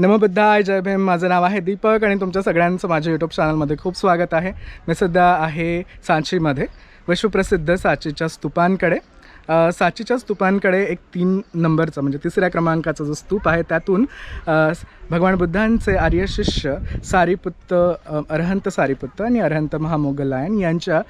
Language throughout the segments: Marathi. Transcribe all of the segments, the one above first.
नमबद्धाय जय भीम. माझं नाव आहे दीपक आणि तुमच्या सगळ्यांचं माझ्या यूट्यूब चॅनलमध्ये खूप स्वागत आहे. मी सध्या आहे सांचीमध्ये विश्वप्रसिद्ध सांचीच्या स्तूपांकडे. साचीच्या स्तूपांकडे एक तीन नंबरचं म्हणजे तिसऱ्या क्रमांकाचा जो स्तूप आहे त्यातून भगवान बुद्धांचे आर्य शिष्य सारीपुत्त अरहंत सारीपुत्त आणि अरहंत महामोगलायन यांच्या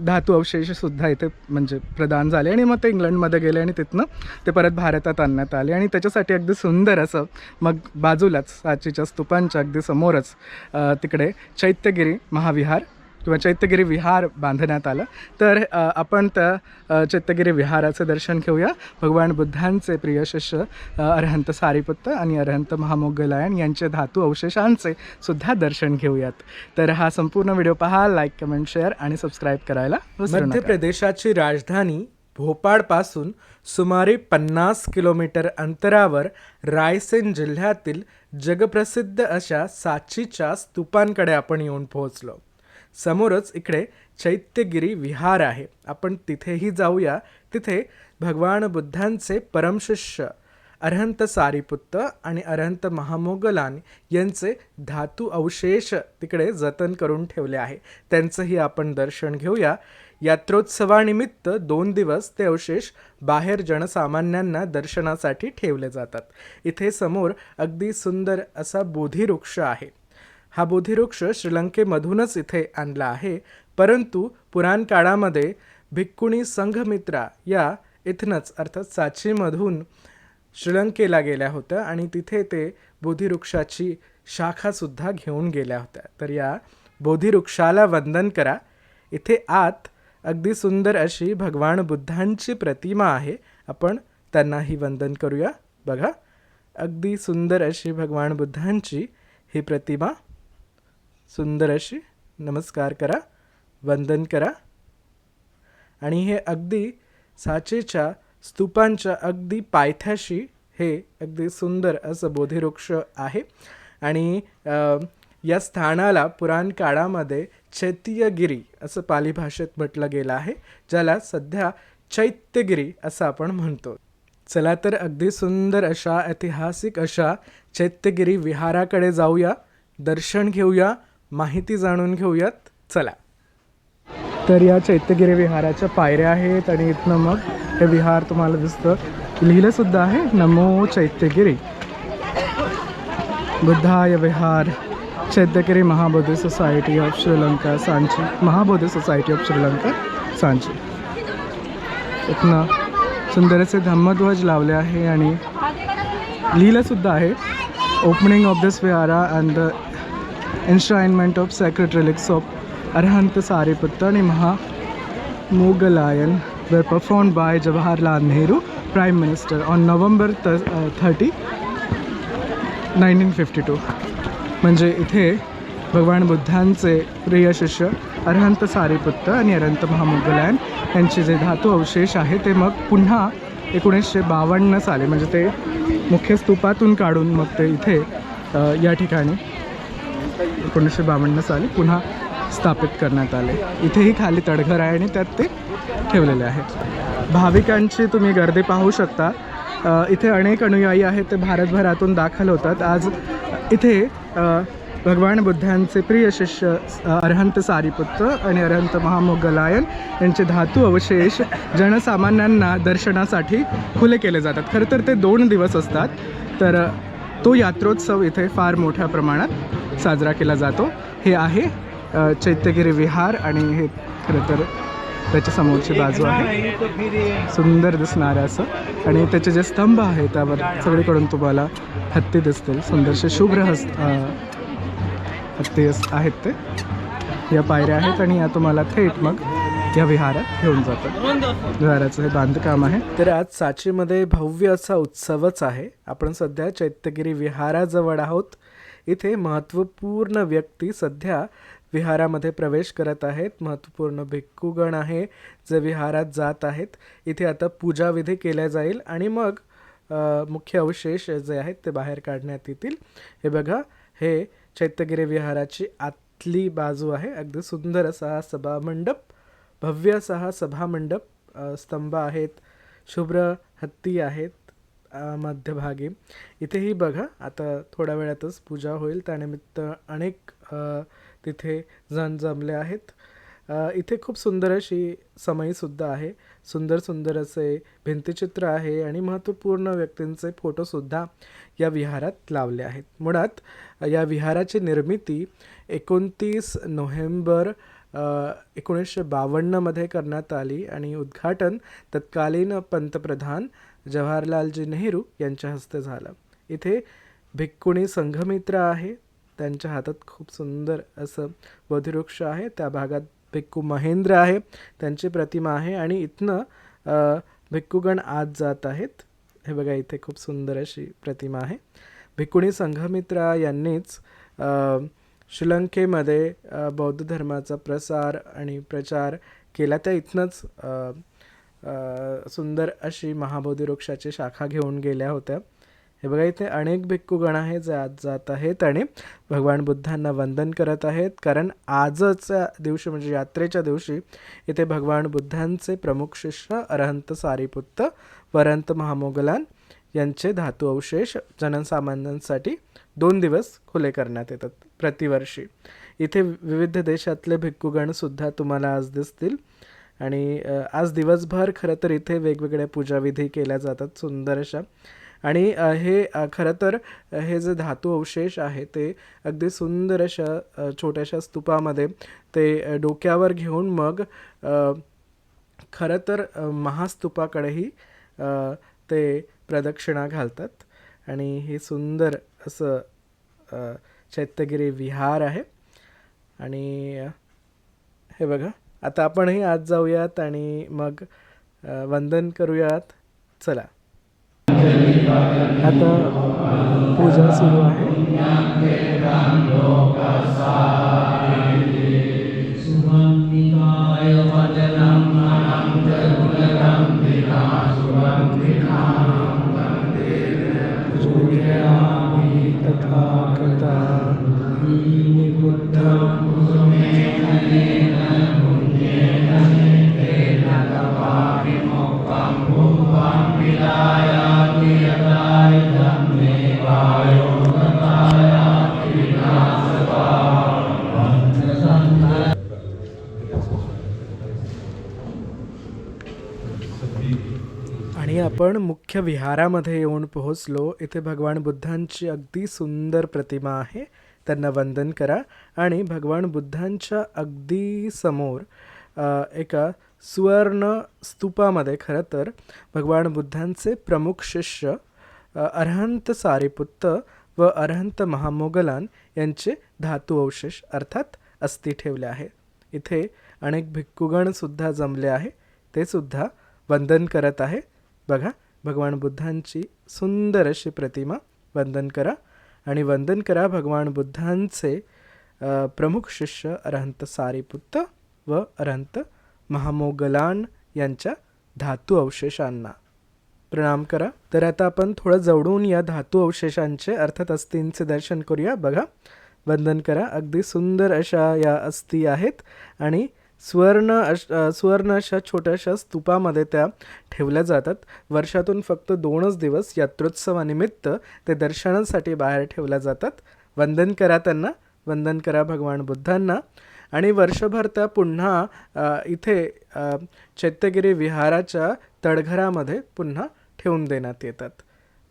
धातू अवशेषसुद्धा इथे म्हणजे प्रदान झाले आणि मग ते इंग्लंडमध्ये गेले आणि तिथनं ते परत भारतात आणण्यात आले आणि त्याच्यासाठी अगदी सुंदर असं मग बाजूलाच साचीच्या स्तूपांच्या अगदी समोरच तिकडे चैत्यगिरी महाविहार किंवा चैत्यगिरी विहार बांधण्यात आलं. तर आपण त्या चैत्यगिरी विहाराचं दर्शन घेऊया. भगवान बुद्धांचे प्रिय शिष्य अरहंत सारीपुत्त आणि अरहंत महामोगलायन यांचे धातू अवशेषांचे सुद्धा दर्शन घेऊयात. तर हा संपूर्ण व्हिडिओ पहा लाईक कमेंट शेअर आणि सबस्क्राईब करायला मध्य प्रदेशाची राजधानी भोपाळपासून सुमारे पन्नास किलोमीटर अंतरावर रायसेन जिल्ह्यातील जगप्रसिद्ध अशा साचीच्या स्तूपांकडे आपण येऊन पोहोचलो. समोरच इकडे चैत्यगिरी विहार आहे. आपण तिथेही जाऊया. तिथे भगवान बुद्धांचे परमशिष्य अरहंत सारीपुत्त आणि अरहंत महामोगलान यांचे धातू अवशेष तिकडे जतन करून ठेवले आहे. त्यांचंही आपण दर्शन घेऊया. यात्रोत्सवानिमित्त दोन दिवस ते अवशेष बाहेर जनसामान्यांना दर्शनासाठी ठेवले जातात. इथे समोर अगदी सुंदर असा बोधिवृक्ष आहे. हा बोधिवृक्ष श्रीलंकेमधूनच इथे आणला आहे. परंतु पुराण काळामध्ये भिक्कुणी संघमित्रा या इथनंच अर्थात साचीमधून श्रीलंकेला गेल्या होत्या आणि तिथे ते बोधिवृक्षाची शाखासुद्धा घेऊन गेल्या होत्या. तर या बोधिवृक्षाला वंदन करा. इथे आत अगदी सुंदर अशी भगवान बुद्धांची प्रतिमा आहे. आपण त्यांनाही वंदन करूया. बघा अगदी सुंदर अशी भगवान बुद्धांची ही प्रतिमा सुंदर अशी नमस्कार करा वंदन करा. आणि हे अगदी साचेच्या स्तूपांच्या अगदी पायथ्याशी हे अगदी सुंदर असं बोधिवृक्ष आहे. आणि या स्थानाला पुराण काळामध्ये चैत्यगिरी असं पाली भाषेत म्हटलं गेलं आहे ज्याला सध्या चैत्यगिरी असं आपण म्हणतो. चला तर अगदी सुंदर अशा ऐतिहासिक अशा चैत्यगिरी विहाराकडे जाऊया दर्शन घेऊया माहिती जाणून घेऊयात. चला. तर या चैत्यगिरी विहाराच्या पायऱ्या आहेत आणि इथनं मग हे विहार तुम्हाला दिसतं. लिहिलं सुद्धा आहे नमो चैत्यगिरी. बुद्धाय विहार Chaityagiri Mahabodhi society of Sri Lanka Sanchi. Mahabodhi society of Sri Lanka Sanchi. इथनं सुंदर असे धम्मध्वज लावले आहे आणि लिहिलं सुद्धा आहे. Opening of this vihara and the enshrinement of sacred relics of Arahant Sariputta नि Maha Moggallana were perform by Jawaharlal Nehru prime minister on November thirty nineteen fifty two म्हणजे इथे भगवान बुद्धांचे प्रिय शिष्य अरहंत सारे आणि अरहंत महामुगलायन यांचे जे धातू अवशेष आहे ते मग पुन्हा एकोणीसशे बावन्न साली म्हणजे ते मुख्य स्तूपातून काढून मग ते इथे या ठिकाणी एकोणीसशे बावन्न साली पुन्हा स्थापित करण्यात आले. इथेही खाली तडघर आहे आणि त्यात ते ठेवलेले आहे. भाविकांची तुम्ही गर्दी पाहू शकता. इथे अनेक अनुयायी आहेत ते भारतभरातून दाखल होतात. आज इथे भगवान बुद्धांचे प्रिय शिष्य अरहंत सारीपुत्र आणि अरहंत महामोगलायन यांचे धातू अवशेष जनसामान्यांना दर्शनासाठी खुले केले जातात. खरं तर ते दोन दिवस असतात तर तो यात्रोत्सव इथे फार मोठ्या प्रमाणात साजरा केला जातो. हे आहे चैत्यगिरी विहार आणि हे खरं तर त्याच्या समोरची बाजू आहे. सुंदर दिसणारं असं. आणि त्याचे जे स्तंभ आहे त्यावर सगळीकडून तुम्हाला हत्ती दिसतील. सुंदरसे शुभ्र हस्त हत्ती आहेत ते. या पायऱ्या आहेत आणि या तुम्हाला थेट मग या विहारात घेऊन जातात. विहाराचं हे बांधकाम आहे. तर आज साचीमध्ये भव्य असा उत्सवच आहे. आपण सध्या चैत्यगिरी विहाराजवळ आहोत. इथे महत्त्वपूर्ण व्यक्ती सध्या विहारामध्ये प्रवेश करत आहेत. महत्त्वपूर्ण भिक्खूगण आहे जे विहारात जात आहेत. इथे आता पूजाविधी केल्या जाईल आणि मग मुख्य अवशेष जे आहेत ते बाहेर काढण्यात येतील. हे बघा हे चैत्यगिरी विहाराची आतली बाजू आहे. अगदी सुंदर असा हा सभामंडप भव्य असा हा सभामंडप स्तंभ आहेत. शुभ्र हत्ती आहेत. मध्यभागी. इथेही बघा आता थोड्या वेळातच पूजा होईल. त्यानिमित्त अनेक तिथे जण जमले आहेत. इथे खूप सुंदर अशी समईसुद्धा आहे. सुंदर सुंदर असे भिंतीचित्र आहे आणि महत्त्वपूर्ण व्यक्तींचे फोटोसुद्धा या विहारात लावले आहेत. मुळात या विहाराची निर्मिती एकोणतीस नोव्हेंबर एकोणीसशे बावन्नमध्ये करण्यात आली आणि उद्घाटन तत्कालीन पंतप्रधान जवाहरलालजी नेहरू यांच्या हस्ते झालं. इथे भिक्कुणी संघमित्र आहे. त्यांच्या हातात खूप सुंदर असं वधुवृक्ष आहे. त्या भागात भिक्खू महेंद्र आहे. त्यांची प्रतिमा आहे आणि इथनं भिक्कूगण भिक्खूगण आत जात आहेत. हे बघा इथे खूप सुंदर अशी प्रतिमा आहे. भिक्कुणी संघमित्रा यांनीच श्रीलंकेमध्ये बौद्ध धर्माचा प्रसार आणि प्रचार केला. त्या इथनंच सुंदर अशी महाबोधी वृक्षाची शाखा घेऊन गेल्या होत्या. हे बघा इथे अनेक भिक्खूगण आहेत जे आज जात आहेत आणि भगवान बुद्धांना वंदन करत आहेत. कारण आजच्या दिवशी म्हणजे यात्रेच्या दिवशी इथे भगवान बुद्धांचे प्रमुख शिष्य अरहंत सारीपुत्त वरंत महामोगलान यांचे धातू अवशेष जनसामान्यांसाठी दोन दिवस खुले करण्यात येतात प्रतिवर्षी. इथे विविध देशातले भिक्खूगणसुद्धा तुम्हाला आज दिसतील. आणि आज दिवसभर खरं तर इथे वेगवेगळ्या पूजाविधी केल्या जातात सुंदर अशा आणि हे खरं तर हे जे धातू अवशेष आहे ते अगदी सुंदर अशा छोट्याशा स्तूपामध्ये ते डोक्यावर घेऊन मग खरं तर महास्तूपाकडेही ते प्रदक्षिणा घालतात. आणि हे सुंदर असं चैत्यगिरी विहार आहे. आणि हे बघा. आता आपणही आज जाऊयात आणि मग वंदन करूयात. चला. आता पूजा सुरू आहे. आणि आपण मुख्य विहारामध्ये येऊन पोहोचलो. इथे भगवान बुद्धांची अगदी सुंदर प्रतिमा आहे. त्यांना वंदन करा. आणि भगवान बुद्धांच्या अगदी समोर एका सुवर्ण स्तूपामध्ये खरं तर भगवान बुद्धांचे प्रमुख शिष्य अरहंत सारीपुत्त व अरहंत महामोगलान यांचे धातू अवशेष अर्थात अस्थि ठेवले आहे. इथे अनेक भिक्खुगणसुद्धा जमले आहे. ते सुद्धा वंदन करत आहे. बघा भगवान बुद्धांची सुंदर अशी प्रतिमा वंदन करा आणि वंदन करा भगवान बुद्धांचे प्रमुख शिष्य अरहंत सारीपुत्त व अरहंत महामोगलान यांच्या धातू अवशेषांना. प्रणाम करा. तर आता आपण थोडं जवळून या धातू अवशेषांचे अर्थात अस्थींचे दर्शन करूया. बघा वंदन करा. अगदी सुंदर अशा या अस्थी आहेत आणि स्वर्ण अश स्वर्ण अशा छोट्याशा स्तूपामध्ये त्या ठेवल्या जातात. वर्षातून फक्त दोनच दिवस यात्रोत्सवानिमित्त ते दर्शनासाठी बाहेर ठेवल्या जातात. वंदन करा त्यांना वंदन करा भगवान बुद्धांना. आणि वर्षभर त्या पुन्हा इथे चैत्यगिरी विहाराच्या तडघरामध्ये पुन्हा ठेवून देण्यात येतात.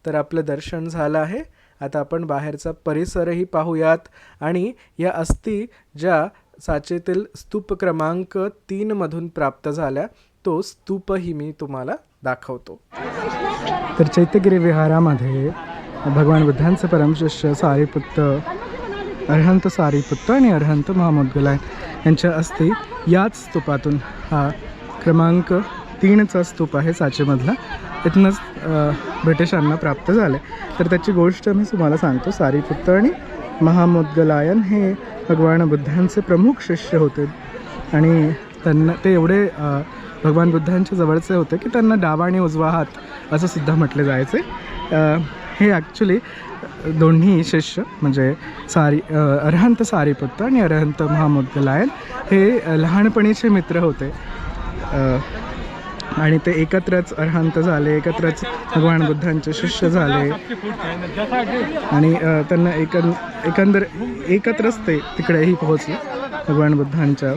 तर आपलं दर्शन झालं आहे. आता आपण बाहेरचा परिसरही पाहूयात. आणि या अस्थी ज्या साचेतील स्तूप क्रमांक तीनमधून प्राप्त झाल्या तो स्तूपही मी तुम्हाला दाखवतो. तर चैत्यगिरी विहारामध्ये भगवान बुद्धांचं परमशिष्य सारीपुत्त अरहंत सारीपुत्त आणि अरहंत गुलाय यांच्या अस्थी याच स्तूपातून हा क्रमांक तीनचा स्तूप आहे साचेमधला. इथनंच ब्रिटिशांना प्राप्त झाले. तर त्याची गोष्ट मी तुम्हाला सांगतो. सारीपुत्त आणि महामुद्गलायन हे भगवान बुद्धांचे प्रमुख शिष्य होते. आणि त्यांना ते एवढे भगवान बुद्धांच्या जवळचे होते की त्यांना डावा आणि उजवा हात असं सुद्धा म्हटले जायचे. हे ॲक्च्युली दोन्ही शिष्य म्हणजे सारी अरहंत सारीपुत्त आणि अरहंत महामुद्गलायन हे लहानपणीचे मित्र होते. आणि ते एकत्रच अरहंत झाले एकत्रच भगवान बुद्धांचे शिष्य झाले. आणि त्यांना एक एकंदर एकत्रच ते तिकडेही पोहोचले भगवान बुद्धांच्या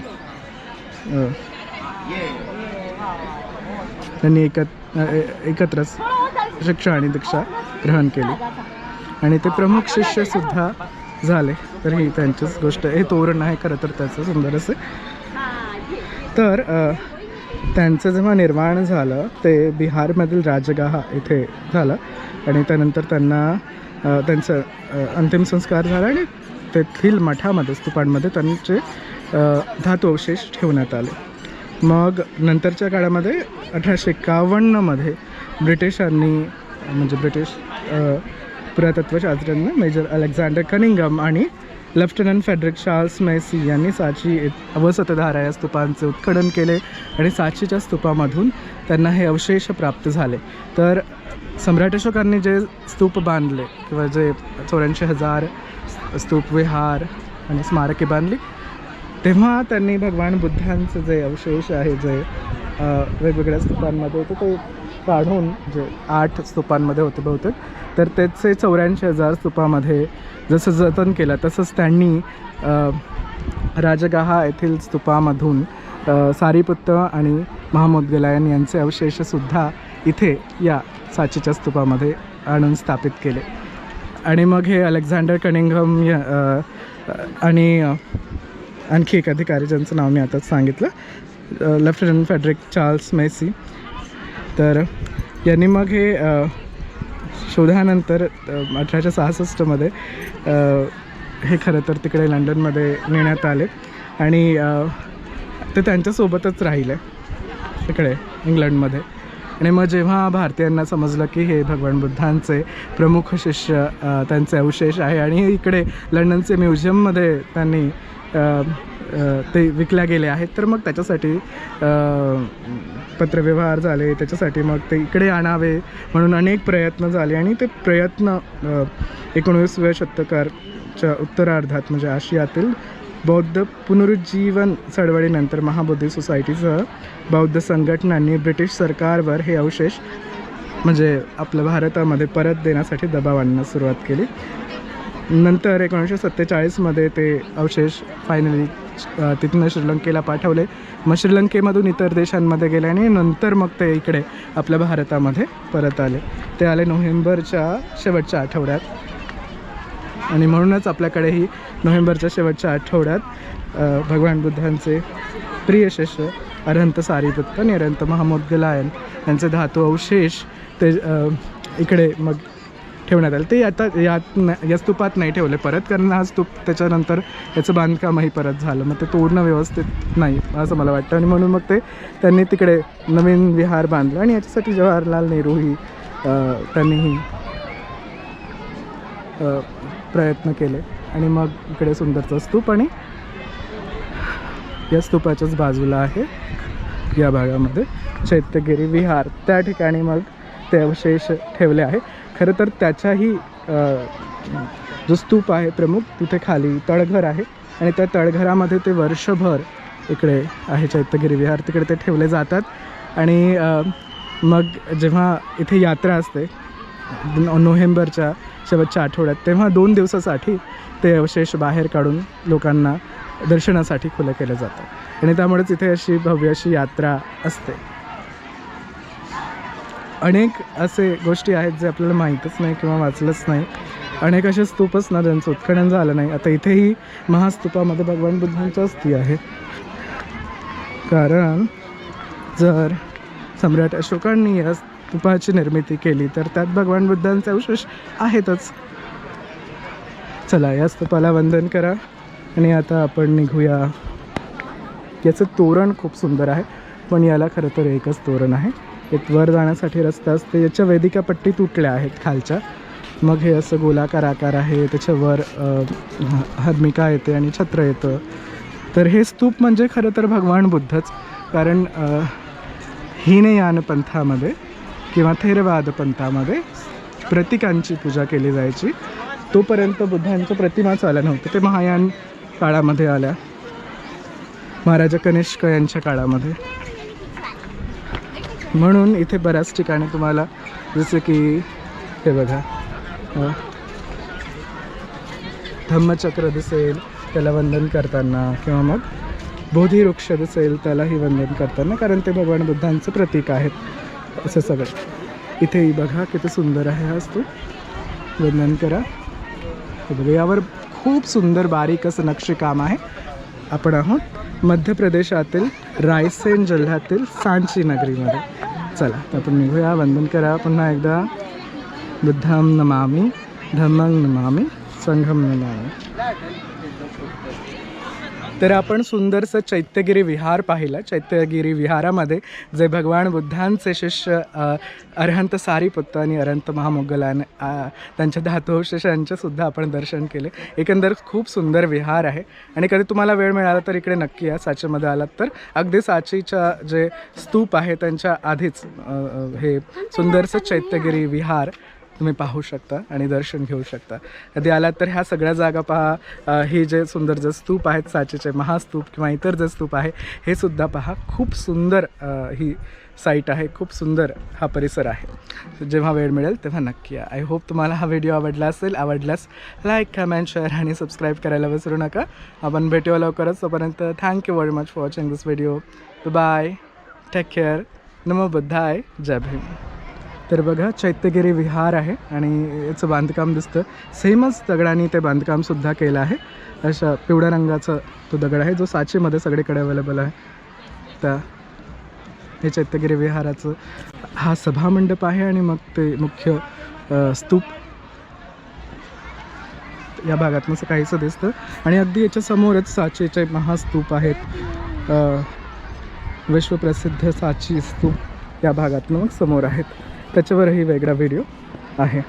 त्यांनी एकत ए- एकत्रच शिक्षा आणि दीक्षा ग्रहण केली. आणि ते प्रमुख शिष्यसुद्धा झाले तर ही त्यांचीच गोष्ट हे तोरण आहे खरं तर त्याचं सुंदर असं. तर त्यांचं जेव्हा निर्माण झालं ते बिहारमधील राजगाहा इथे झालं. आणि त्यानंतर त्यांना त्यांचं अंतिम संस्कार झाला आणि तेथील मठामध्ये स्तूपांमध्ये त्यांचे अ, धातू अवशेष ठेवण्यात आले. मग नंतरच्या काळामध्ये अठराशे एकावन्नमध्ये ब्रिटिशांनी म्हणजे ब्रिटिश पुरातत्वशास्त्रज्ञ मेजर अलेक्झांडर कनिंगम आणि लेफ्टनंट फेडरिक चार्ल्स मेसी यांनी साची येथ- अवसतधारा या स्तूपांचे उत्खनन केले आणि साचीच्या स्तूपामधून त्यांना हे अवशेष प्राप्त झाले. तर सम्राट अशोकांनी जे स्तूप बांधले किंवा जे चौऱ्याऐंशी हजार स्तूप विहार आणि स्मारके बांधली तेव्हा त्यांनी भगवान बुद्धांचे जे अवशेष आहे जे वेगवेगळ्या स्तूपांमध्ये होते ते काढून जे आठ स्तूपांमध्ये होते बहुतेक तर त्याचे चौऱ्याऐंशी हजार स्तूपामध्ये जसं जतन केलं तसंच त्यांनी राजगाहा येथील स्तूपामधून सारीपुत्र सारीपुत्त आणि महामोदगलायन यांचे अवशेषसुद्धा इथे या साचीच्या स्तूपामध्ये आणून स्थापित केले. आणि मग हे अलेक्झांडर कनिंगम आणि आणखी एक अधिकारी ज्यांचं नाव मी आताच सांगितलं लेफ्टनंट फेडरिक चार्ल्स मेसी तर यांनी मग हे शोधानंतर अठराशे सहासष्टमध्ये हे खरं तर तिकडे लंडनमध्ये नेण्यात आले आणि ते त्यांच्यासोबतच राहिले तिकडे इंग्लंडमध्ये. आणि मग जेव्हा भारतीयांना समजलं की हे भगवान बुद्धांचे प्रमुख शिष्य त्यांचे अवशेष आहे आणि हे इकडे लंडनचे म्युझियममध्ये त्यांनी ते विकल्या गेले आहेत तर मग त्याच्यासाठी पत्रव्यवहार झाले त्याच्यासाठी मग ते इकडे आणावे म्हणून अनेक प्रयत्न झाले आणि ते प्रयत्न अ, एकोणवीसव्या शतकाच्या उत्तरार्धात म्हणजे आशियातील बौद्ध पुनरुज्जीवन चळवळीनंतर महाबोधी सोसायटीसह बौद्ध संघटनांनी ब्रिटिश सरकारवर हे अवशेष म्हणजे आपल्या भारतामध्ये परत देण्यासाठी दबाव आणण्यास सुरुवात केली. नंतर एकोणीसशे सत्तेचाळीसमध्ये ते अवशेष फायनली तिथनं श्रीलंकेला पाठवले. मग श्रीलंकेमधून इतर देशांमध्ये गेले आणि नंतर मग ते इकडे आपल्या भारतामध्ये परत आले. ते आले नोव्हेंबरच्या शेवटच्या आठवड्यात. आणि म्हणूनच आपल्याकडेही नोव्हेंबरच्या शेवटच्या आठवड्यात भगवान बुद्धांचे प्रिय शिष्य अरहंत सारीपुत्त आणि अरहंत महामोद गलायन यांचे धातू अवशेष ते इकडे मग ठेवण्यात आले. ते आता यात नाही या स्तूपात नाही ठेवले परत कारण हा स्तूप त्याच्यानंतर याचं बांधकामही परत झालं. मग ते तोडणं व्यवस्थित नाही असं मला वाटतं. आणि म्हणून मग ते त्यांनी तिकडे नवीन विहार बांधलं आणि याच्यासाठी जवाहरलाल नेहरूही त्यांनीही प्रयत्न केले आणि मग इकडे सुंदरचा स्तूप आणि या स्तूपाच्याच बाजूला आहे या भागामध्ये चैत्यगिरी विहार. त्या ठिकाणी मग ते अवशेष ठेवले आहे. खरं तर त्याच्याही जो स्तूप आहे प्रमुख तिथे खाली तळघर आहे आणि त्या तळघरामध्ये ते वर्षभर इकडे आहे चैत्यगिरी विहार. तिकडे ते ठेवले जातात आणि मग जेव्हा इथे यात्रा असते नोव्हेंबरच्या शेवटच्या आठवड्यात. तेव्हा दोन दिवसासाठी ते अवशेष बाहेर काढून लोकांना दर्शनासाठी खुलं केलं जातं. आणि त्यामुळेच इथे अशी भव्य अशी यात्रा असते. अनेक असे गोष्टी आहेत जे आपल्याला माहीतच नाही किंवा वाचलंच नाही. अनेक असे स्तूपच ना ज्यांचं उत्खनन झालं नाही. आता इथेही महास्तूपामध्ये भगवान बुद्धांची अस्थी आहे कारण जर सम्राट अशोकांनी या स्तूपाची निर्मिती केली तर त्यात भगवान बुद्धांचे अवशेष आहेतच. चला या स्तूपाला वंदन करा आणि आता आपण निघूया. याचं तोरण खूप सुंदर आहे पण याला खरं तर एकच तोरण आहे. एक वर जाण्यासाठी रस्ता असते याच्या वेदिका पट्टी तुटल्या आहेत खालच्या. मग हे असं गोलाकार आकार आहे त्याच्यावर हर्मिका येते आणि छत्र येतं. तर हे स्तूप म्हणजे खरं तर भगवान बुद्धच कारण अ, हीनयान पंथामध्ये किंवा थेरवाद पंथामध्ये प्रतीकांची पूजा केली जायची. तोपर्यंत बुद्धांचं प्रतिमाच आल्या नव्हतं. ते महायान काळामध्ये आल्या. महाराजा कनिष्क यांच्या काळामध्ये. म्हणून इथे बऱ्याच ठिकाणी तुम्हाला जसं की हे बघा. धम्मचक्र दिसेल त्याला वंदन करताना किंवा मग बोधी वृक्ष दिसेल त्यालाही वंदन करताना कारण ते भगवान बुद्धांचं प्रतीक आहेत. असं सगळं. इथेही बघा किती सुंदर आहे हा तू वंदन करा. हे बघा यावर खूप सुंदर बारीक असं नक्षीकाम आहे. आपण आहोत मध्य प्रदेशातील रायसेन जिल्ह्यातील सांची नगरीमध्ये. चला तर आपण निघूया. वंदन करा. पुन्हा एकदा. बुद्धम नमामी धम्मं नमामी संघम नमामी. तर आपण सुंदरसं चैत्यगिरी विहार पाहिलं. चैत्यगिरी विहारामध्ये जे भगवान बुद्धांचे शिष्य अरहंत सारीपुत्त आणि अरहंत महामोगलान त्यांच्या धातुअवशेषांचे सुद्धा आपण दर्शन केले. एकंदर खूप सुंदर विहार आहे. आणि कधी तुम्हाला वेळ मिळाला तर इकडे नक्की या साचेमध्ये आलात तर. अगदी साचीच्या जे स्तूप आहे त्यांच्या आधीच हे सुंदरसं चैत्यगिरी विहार तुम्ही पाहू शकता आणि दर्शन घेऊ शकता. कधी आलात तर ह्या सगळ्या जागा पहा. हे जे सुंदर जे स्तूप आहेत साचेचे महास्तूप किंवा इतर जे स्तूप आहे हे सुद्धा पहा. खूप सुंदर ही साईट आहे. खूप सुंदर हा परिसर आहे. जेव्हा वेळ मिळेल तेव्हा नक्की आय होप तुम्हाला हा व्हिडिओ आवडला असेल आवडल्यास लाईक कमेंट शेअर आणि सबस्क्राईब करायला विसरू नका. आपण भेटूया लवकरच. तोपर्यंत thank you very much for watching this video bye take care नमो बुद्धाय. जय भीम. तर बघा चैत्यगिरी विहार आहे आणि याचं बांधकाम दिसतं. सेमच दगडाने ते बांधकामसुद्धा केलं आहे. अशा पिवळ्या रंगाचा तो दगड आहे जो साचीमध्ये सगळीकडे अवेलेबल आहे. तर हे चैत्यगिरी विहाराचं हा सभामंडप आहे आणि मग ते मुख्य स्तूप. या भागात असं काहीसं दिसतं. आणि अगदी याच्यासमोरच साचेचे महास्तूप आहेत. विश्वप्रसिद्ध साची स्तूप या भागातनं मग समोर आहेत. त्याच्यावरही वेगळा व्हिडिओ आहे.